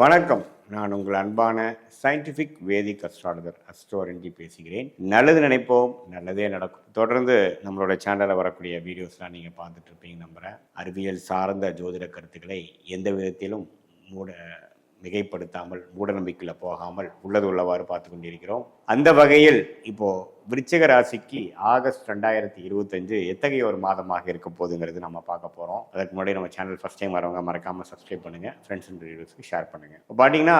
வணக்கம். நான் உங்கள் அன்பான சயின்டிஃபிக் வேதிக் அஸ்ட்ராலஜர் அஸ்ட்ரோரஞ்சி பேசுகிறேன். நல்லது நினைப்போம் நல்லதே நடக்கும். தொடர்ந்து நம்மளோட சேனலில் வரக்கூடிய வீடியோஸ்லாம் நீங்கள் பார்த்துட்டு இருப்பீங்க நம்புகிறேன் அறிவியல் சார்ந்த ஜோதிட கருத்துக்களை எந்த விதத்திலும் மூட மிகைப்படுத்தாமல் மூடநம்பிக்கையில் போகாமல் உள்ளது உள்ளவாறு பார்த்து கொண்டிருக்கிறோம். அந்த வகையில் இப்போ விருச்சிக ராசிக்கு ஆகஸ்ட் ரெண்டாயிரத்தி இருபத்தஞ்சு எத்தகைய ஒரு மாதமாக இருக்க போகுதுங்கிறது நம்ம பார்க்க போகிறோம் அதுக்கு முன்னாடி நம்ம சேனல் ஃபஸ்ட் டைம் வரவங்க மறக்காமல் சப்ஸ்கிரைப் பண்ணுங்கள் ஃப்ரெண்ட்ஸ் அண்ட் ரிலேட்டிவ்ஸ்க்கு ஷேர் பண்ணுங்கள் இப்போ பார்த்தீங்கன்னா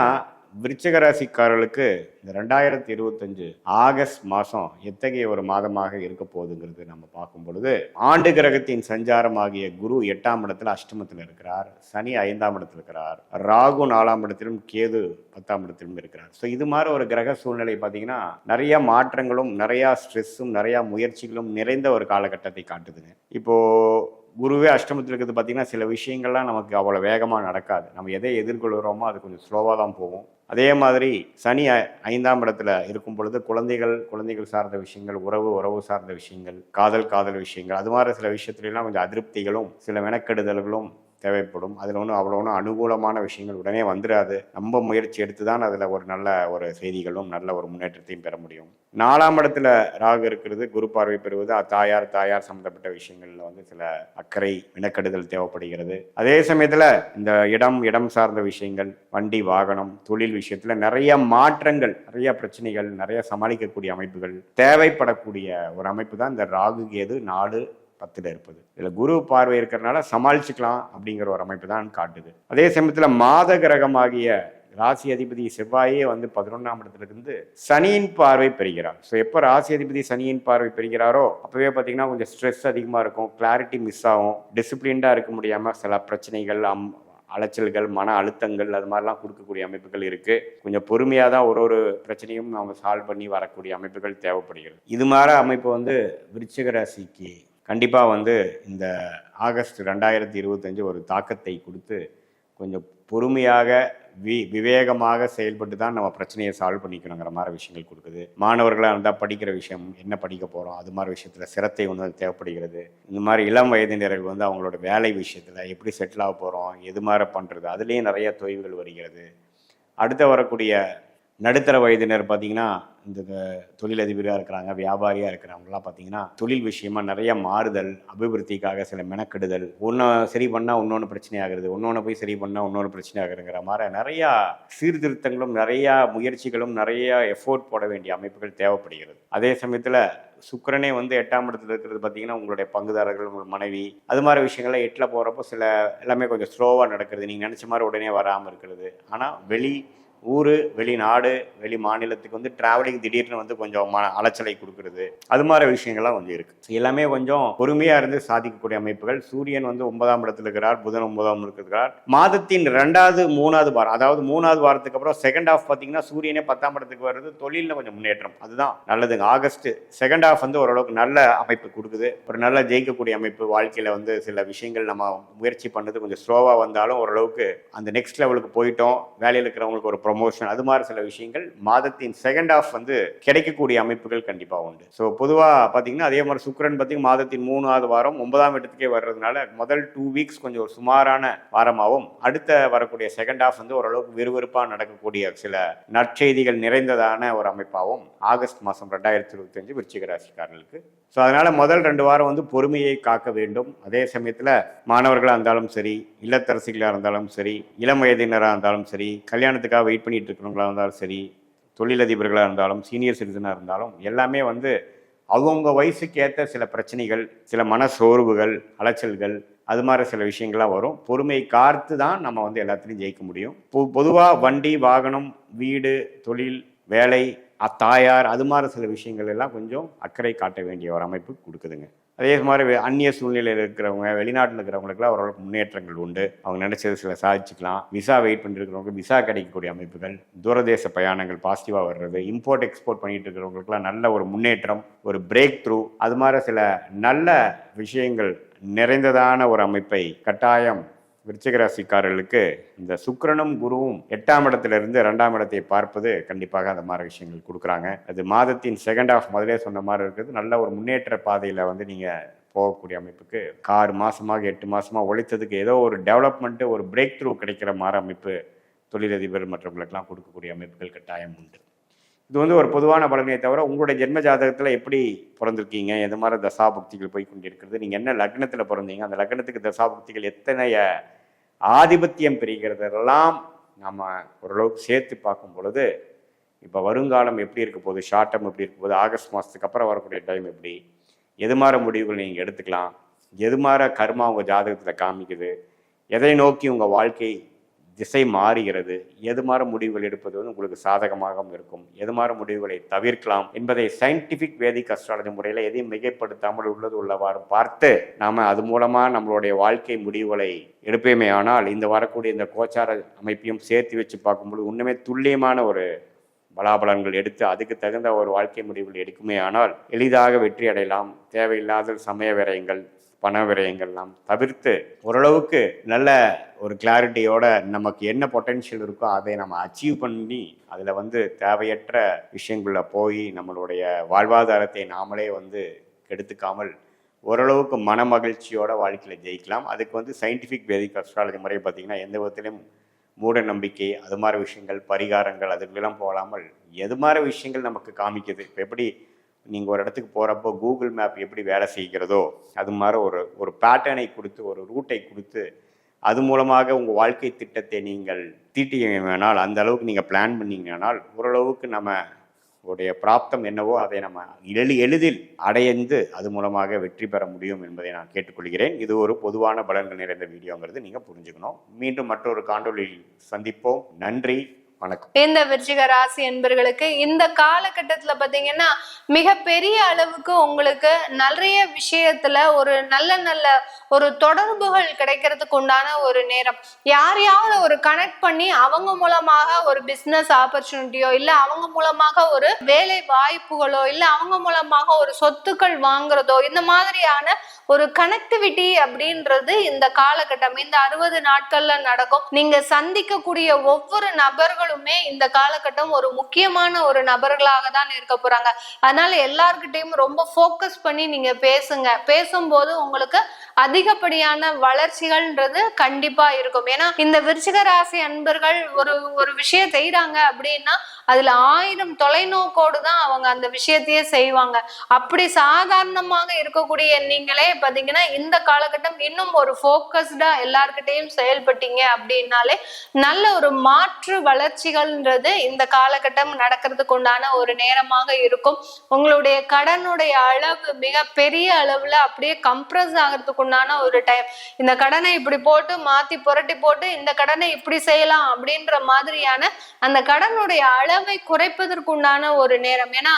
விருச்சிக ராசிக்காரர்களுக்கு இந்த ரெண்டாயிரத்தி இருபத்தஞ்சு ஆகஸ்ட் மாதம் எத்தகைய ஒரு மாதமாக இருக்க போகுதுங்கிறது நம்ம பார்க்கும் பொழுது ஆண்டு கிரகத்தின் சஞ்சாரமாகிய குரு எட்டாம் இடத்துல அஷ்டமத்தில் இருக்கிறார் சனி ஐந்தாம் இடத்தில் இருக்கிறார் ராகு நாலாம் இடத்திலும் கேது பத்தாம் இடத்திலும் இருக்கிறார். ஸோ இது மாதிரி ஒரு கிரக சூழ்நிலை பார்த்தீங்கன்னா நிறைய மாற்றங்களும் நிறையா ஸ்ட்ரெஸ்ஸும் நிறையா முயற்சிகளும் நிறைந்த ஒரு காலகட்டத்தை காட்டுதுங்க. இப்போது குருவே அஷ்டமத்தில் இருக்கிறது பார்த்தீங்கன்னா சில விஷயங்கள்லாம் நமக்கு அவ்வளோ வேகமாக நடக்காது. நம்ம எதை எதிர்கொள்கிறோமோ அது கொஞ்சம் ஸ்லோவாக தான் போகும். அதே மாதிரி சனி ஐ- ஐந்தாம் இடத்துல இருக்கும் பொழுது குழந்தைகள் குழந்தைகள் சார்ந்த விஷயங்கள் உறவு உறவு சார்ந்த விஷயங்கள் காதல் காதல் விஷயங்கள் அது மாதிரி சில விஷயத்துலலாம் கொஞ்சம் அதிருப்திகளும் சில மெனக்கெடுதல்களும் தேவைப்படும். அதில் ஒன்றும் அவ்வளோ ஒன்றும் அனுகூலமான விஷயங்கள் உடனே வந்துடாது நம்ம முயற்சி எடுத்து தான் அதில் ஒரு நல்ல ஒரு செய்திகளும் நல்ல ஒரு முன்னேற்றத்தையும் பெற முடியும். நாலாம் இடத்துல ராகு இருக்கிறது குரு பார்வை பெறுவது தாயார் தாயார் சம்மந்தப்பட்ட விஷயங்களில் வந்து சில அக்கறை வினக்கெடுதல் தேவைப்படுகிறது. அதே சமயத்தில் இந்த இடம் இடம் சார்ந்த விஷயங்கள் வண்டி வாகனம் தொழில் விஷயத்தில் நிறைய மாற்றங்கள் நிறைய பிரச்சனைகள் நிறைய சமாளிக்கக்கூடிய அமைப்புகள் தேவைப்படக்கூடிய ஒரு அமைப்பு தான் இந்த ராகு கேது நாலு பத்தில் இருப்பது. இதில் குரு பார்வை இருக்கிறனால சமாளிச்சுக்கலாம் அப்படிங்கிற ஒரு அமைப்பு தான் காட்டுது. அதே சமயத்தில் மாத கிரகமாகிய ராசி அதிபதி செவ்வாயே வந்து பதினொன்றாம் இடத்துல இருந்து சனியின் பார்வை பெறுகிறார். ஸோ எப்போ ராசி அதிபதி சனியின் பார்வை பெறுகிறாரோ அப்போவே பார்த்தீங்கன்னா கொஞ்சம் ஸ்ட்ரெஸ் அதிகமாக இருக்கும் கிளாரிட்டி மிஸ் ஆகும் டிசிப்ளின்டாக இருக்க முடியாமல் சில பிரச்சனைகள் அம் அலைச்சல்கள் மன அழுத்தங்கள் அது மாதிரிலாம் கொடுக்கக்கூடிய அமைப்புகள் இருக்குது கொஞ்சம் பொறுமையாக தான் ஒரு ஒரு பிரச்சனையும் நம்ம சால்வ் பண்ணி வரக்கூடிய அமைப்புகள் தேவைப்படுகிறது. இது மாதிரி அமைப்பு வந்து விருச்சிக ராசிக்கு கண்டிப்பாக வந்து இந்த ஆகஸ்ட் ரெண்டாயிரத்தி இருபத்தஞ்சு ஒரு தாக்கத்தை கொடுத்து கொஞ்சம் பொறுமையாக வி விவேகமாக செயல்பட்டு தான் நம்ம பிரச்சனையை சால்வ் பண்ணிக்கணுங்கிற மாதிரி விஷயங்கள் கொடுக்குது. மாணவர்களாக இருந்தால் படிக்கிற விஷயம் என்ன படிக்க போகிறோம் அது மாதிரி விஷயத்தில் சிரத்தை ஒன்று தேவைப்படுகிறது. இந்த மாதிரி இளம் வயதினர்கள் வந்து அவங்களோட வேலை விஷயத்தில் எப்படி செட்டில் ஆக போகிறோம் எது மாதிரி பண்ணுறது அதுலேயும் நிறைய தொய்வுகள் வருகிறது. அடுத்து வரக்கூடிய நடுத்தர வயதினர் பார்த்திங்கன்னா இந்த தொழிலதிபராக இருக்கிறாங்க வியாபாரியாக இருக்கிறவங்களாம் பார்த்தீங்கன்னா தொழில் விஷயமா நிறைய மாறுதல் அபிவிருத்திக்காக சில மெனக்கெடுதல் ஒன்று சரி பண்ணால் இன்னொன்று பிரச்சனை ஆகுறது இன்னொன்று போய் சரி பண்ணால் இன்னொன்று பிரச்சனை ஆகுதுங்கிற மாதிரி நிறையா சீர்திருத்தங்களும் நிறையா முயற்சிகளும் நிறையா எஃபோர்ட் போட வேண்டிய அமைப்புகள் தேவைப்படுகிறது. அதே சமயத்தில் சுக்கிரனே வந்து எட்டாம் இடத்துல இருக்கிறது பார்த்தீங்கன்னா உங்களுடைய பங்குதாரர்கள் உங்கள் மனைவி அது மாதிரி விஷயங்கள்லாம் எட்டில் போகிறப்போ சில எல்லாமே கொஞ்சம் ஸ்லோவாக நடக்கிறது. நீங்கள் நினச்ச மாதிரி உடனே வராமல் இருக்கிறது. ஆனால் வெளி ஊர் வெளிநாடு வெளி மாநிலத்துக்கு வந்து டிராவலிங் திடீர்னு வந்து கொஞ்சம் மன அலைச்சலை கொடுக்கறது. அது மாதிரி விஷயங்கள்லாம் கொஞ்சம் இருக்குது எல்லாமே கொஞ்சம் பொறுமையாக இருந்து சாதிக்கக்கூடிய அமைப்புகள். சூரியன் வந்து ஒன்பதாம் இடத்துல இருக்கிறார் புதன் ஒன்பதாம் இருக்கிறார். மாதத்தின் ரெண்டாவது மூணாவது வாரம் அதாவது மூணாவது வாரத்துக்கு அப்புறம் செகண்ட் ஆஃப் பார்த்தீங்கன்னா சூரியனே பத்தாம் இடத்துக்கு வர்றது தொழிலில் கொஞ்சம் முன்னேற்றம். அதுதான் நல்லதுங்க. ஆகஸ்ட் செகண்ட் ஆஃப் வந்து ஓரளவுக்கு நல்ல அமைப்பு கொடுக்குது. ஒரு நல்ல ஜெயிக்கக்கூடிய அமைப்பு வாழ்க்கையில் வந்து சில விஷயங்கள் நம்ம முயற்சி பண்ணது கொஞ்சம் ஸ்லோவாக வந்தாலும் ஓரளவுக்கு அந்த நெக்ஸ்ட் லெவலுக்கு போயிட்டோம். வேலையில் இருக்கிறவங்களுக்கு ஒரு ப்ரொமோஷன் அது மாதிரி சில விஷயங்கள் மாதத்தின் செகண்ட் ஆஃப் வந்து கிடைக்கக்கூடிய அமைப்புகள் கண்டிப்பாக உண்டு. ஸோ பொதுவாக பார்த்தீங்கன்னா அதே மாதிரி சுக்கரன் பார்த்தீங்கன்னா மாதத்தின் மூணாவது வாரம் ஒன்பதாம் இடத்துக்கே வர்றதுனால முதல் டூ வீக்ஸ் கொஞ்சம் ஒரு சுமாரான வாரமாகவும் அடுத்த வரக்கூடிய செகண்ட் ஆஃப் வந்து ஓரளவுக்கு விறுவிறுப்பாக நடக்கக்கூடிய சில நற்செய்திகள் நிறைந்ததான ஒரு அமைப்பாகவும் ஆகஸ்ட் மாதம் ரெண்டாயிரத்தி இருபத்தஞ்சு விருச்சிக ராசிக்காரர்களுக்கு. ஸோ அதனால் முதல் ரெண்டு வாரம் வந்து பொறுமையை காக்க வேண்டும். அதே சமயத்தில் மாணவர்களாக இருந்தாலும் சரி இல்லத்தரசிகளாக இருந்தாலும் சரி இளம் வயதினராக இருந்தாலும் சரி கல்யாணத்துக்காக வெயிட் பண்ணிட்டு இருக்கிறவங்களாக இருந்தாலும் சரி தொழிலதிபர்களாக இருந்தாலும் சீனியர் சிட்டிசனாக இருந்தாலும் எல்லாமே வந்து அவங்கவுங்க வயசுக்கு ஏற்ற சில பிரச்சனைகள் சில மன சோர்வுகள் அலைச்சல்கள் அது மாதிரி சில விஷயங்கள்லாம் வரும். பொறுமை காத்து தான் நம்ம வந்து எல்லாத்துலேயும் ஜெயிக்க முடியும். பொ பொதுவாக வண்டி வாகனம் வீடு தொழில் வேலை அத்தாயார் தாயார் அது மாதிரி சில விஷயங்கள் எல்லாம் கொஞ்சம் அக்கறை காட்ட வேண்டிய ஒரு அமைப்பு கொடுக்குதுங்க. அதே மாதிரி அந்நிய சூழ்நிலையில் இருக்கிறவங்க வெளிநாட்டில் இருக்கிறவங்களுக்குலாம் ஓரளவுக்கு முன்னேற்றங்கள் உண்டு. அவங்க நினைச்சது சில சாதிச்சுக்கலாம். விசா வெயிட் பண்ணிருக்கிறவங்க விசா கிடைக்கக்கூடிய அமைப்புகள் தூரதேச பயணங்கள் பாசிட்டிவாக வர்றது இம்போர்ட் எக்ஸ்போர்ட் பண்ணிட்டு இருக்கிறவங்களுக்குலாம் நல்ல ஒரு முன்னேற்றம் ஒரு பிரேக் த்ரூ அது மாதிரி சில நல்ல விஷயங்கள் நிறைந்ததான ஒரு அமைப்பை கட்டாயம் விருச்சிகராசிக்காரர்களுக்கு இந்த சுக்கரனும் குருவும் எட்டாம் இடத்துல இருந்து ரெண்டாம் இடத்தை பார்ப்பது கண்டிப்பாக அந்த மாதிரி விஷயங்கள் கொடுக்குறாங்க. அது மாதத்தின் செகண்ட் ஆஃப் முதலே சொன்ன மாதிரி இருக்குது. நல்ல ஒரு முன்னேற்ற பாதையில் வந்து நீங்கள் போகக்கூடிய அமைப்புக்கு ஆறு மாதமாக எட்டு மாதமாக உழைத்ததுக்கு ஏதோ ஒரு டெவலப்மெண்ட்டு ஒரு பிரேக் த்ரூ கிடைக்கிற மாதிரி அமைப்பு தொழிலதிபர் மற்றவங்களுக்கெல்லாம் கொடுக்கக்கூடிய அமைப்புகள் கட்டாயம் உண்டு. இது வந்து ஒரு பொதுவான பலனே தவிர உங்களுடைய ஜென்ம ஜாதகத்தில் எப்படி பிறந்திருக்கீங்க? எது மாதிரி தசாபக்திகள் போய் கொண்டிருக்கிறது நீங்கள் என்ன லக்னத்தில் பிறந்தீங்க? அந்த லக்னத்துக்கு தசாபக்திகள் எத்தனைய ஆதிபத்தியம் பெறுகிறதெல்லாம் நம்ம ஓரளவுக்கு சேர்த்து பார்க்கும் பொழுது இப்போ வருங்காலம் எப்படி இருக்க போகுது? ஷார்ட் டேர்ம் எப்படி இருக்க போகுது? ஆகஸ்ட் மாதத்துக்கு அப்புறம் வரக்கூடிய டைம் எப்படி? எது மாதிரி முடிவுகள் நீங்கள் எடுத்துக்கலாம்? எது மாதிரி கர்மா உங்கள் ஜாதகத்தில் காமிக்குது? எதை நோக்கி உங்கள் வாழ்க்கை திசை மாறுகிறது. எது மாதிரி முடிவுகள் எடுப்பது வந்து உங்களுக்கு சாதகமாகவும் இருக்கும். எது மாதிரி முடிவுகளை தவிர்க்கலாம் என்பதை சயின்டிஃபிக் வேதிக் அஸ்ட்ராலஜி முறையில் எதையும் மிகைப்படுத்தாமல் உள்ளது உள்ளவாறு பார்த்து நாம் அது மூலமாக நம்மளுடைய வாழ்க்கை முடிவுகளை எடுப்பேமே ஆனால் இந்த வரக்கூடிய இந்த கோச்சார அமைப்பையும் சேர்த்து வச்சு பார்க்கும்போது இன்னுமே துல்லியமான ஒரு பலாபலன்கள் எடுத்து அதுக்கு தகுந்த ஒரு வாழ்க்கை முடிவுகள் எடுக்குமே ஆனால் எளிதாக வெற்றி அடையலாம். தேவையில்லாத சமய விரயங்கள் பண விரயங்கள்லாம். தவிர்த்து ஓரளவுக்கு நல்ல ஒரு கிளாரிட்டியோட நமக்கு என்ன பொட்டென்ஷியல் இருக்கோ அதை நம்ம அச்சீவ் பண்ணி அதில் வந்து தேவையற்ற விஷயங்களில் போய் நம்மளுடைய வாழ்வாதாரத்தை நாமளே வந்து கெடுத்துக்காமல் ஓரளவுக்கு மன மகிழ்ச்சியோட வாழ்க்கையில் ஜெயிக்கலாம். அதுக்கு வந்து சயின்டிஃபிக் வேதிக் அஸ்ட்ராலஜி முறை பார்த்திங்கன்னா எந்த விதத்திலையும் மூட நம்பிக்கை அது மாதிரி விஷயங்கள் பரிகாரங்கள் அதுக்கெல்லாம் போகாமல் எது மாதிரி விஷயங்கள் நமக்கு காமிக்குது? இப்போ எப்படி நீங்கள் ஒரு இடத்துக்கு போகிறப்போ கூகுள் மேப் எப்படி வேலை செய்கிறதோ அது மாதிரி ஒரு ஒரு பேட்டர்னை கொடுத்து ஒரு ரூட்டை கொடுத்து அது மூலமாக உங்கள் வாழ்க்கை திட்டத்தை நீங்கள் தீட்டிய வேணால் அந்த அளவுக்கு நீங்கள் பிளான் பண்ணீங்கனால் ஓரளவுக்கு நம்ம உடைய பிராப்தம் என்னவோ அதை நம்ம எளி எளிதில் அடைந்து அது மூலமாக வெற்றி பெற முடியும் என்பதை நான் கேட்டுக்கொள்கிறேன். இது ஒரு பொதுவான பலன்கள் நிறைந்த வீடியோங்கிறது நீங்கள் புரிஞ்சுக்கணும். மீண்டும் மற்றொரு காண்டொலியில் சந்திப்போம். நன்றி. வணக்கம். இந்த விருச்சிக ராசி என்பர்களுக்கு இந்த காலகட்டத்துல பாத்தீங்கன்னா மிகப்பெரிய அளவுக்கு உங்களுக்கு நிறைய விஷயத்துல ஒரு நல்ல நல்ல ஒரு தொடர்புகள் கிடைக்கிறதுக்கு உண்டான ஒரு நேரம். யாரையாவது ஒரு கனெக்ட் பண்ணி அவங்க மூலமாக ஒரு பிசினஸ் ஆப்பர்ச்சுனிட்டியோ இல்ல அவங்க மூலமாக ஒரு வேலை வாய்ப்புகளோ இல்ல அவங்க மூலமாக ஒரு சொத்துக்கள் வாங்குறதோ இந்த மாதிரியான ஒரு கனெக்டிவிட்டி அப்படின்றது இந்த காலகட்டம் இந்த அறுபது நாட்கள்ல நடக்கும். நீங்க சந்திக்கக்கூடிய ஒவ்வொரு நபர்களுமே இந்த காலகட்டம் ஒரு முக்கியமான ஒரு நபர்களாக தான் இருக்க போறாங்க. அதனால எல்லார்கிட்டையும் ரொம்ப ஃபோக்கஸ் பண்ணி நீங்க பேசுங்க. பேசும்போது உங்களுக்கு அதிகப்படியான வளர்ச்சிகள்ன்றது கண்டிப்பா இருக்கும். ஏன்னா இந்த விருச்சிக ராசி அன்பர்கள் ஒரு ஒரு விஷயம் செய்யறாங்க அப்படின்னா அதுல ஆயிரம் தொலைநோக்கோடு தான் அவங்க அந்த விஷயத்தையே செய்வாங்க. அப்படி சாதாரணமாக இருக்கக்கூடிய நீங்களே பாத்தீங்கன்னா இந்த காலகட்டம் இன்னும் ஒரு ஃபோக்கஸ்டா எல்லார்கிட்டையும் செயல்பட்டீங்க அப்படின்னாலே நல்ல ஒரு மாற்று வளர்ச்சிகள்ன்றது இந்த காலகட்டம் நடக்கிறதுக்கு உண்டான ஒரு நேரமாக இருக்கும். உங்களுடைய கடனுடைய அளவு மிக பெரிய அளவுல அப்படியே கம்ப்ரஸ் ஆகிறதுக்கு உண்டான ஒரு டைம் இந்த கடனை இப்படி போட்டு மாத்தி புரட்டி போட்டு இந்த கடனை இப்படி செய்யலாம் அப்படின்ற மாதிரியான அந்த கடனுடைய அளவை குறைப்பதற்கு உண்டான ஒரு நேரம். ஏன்னா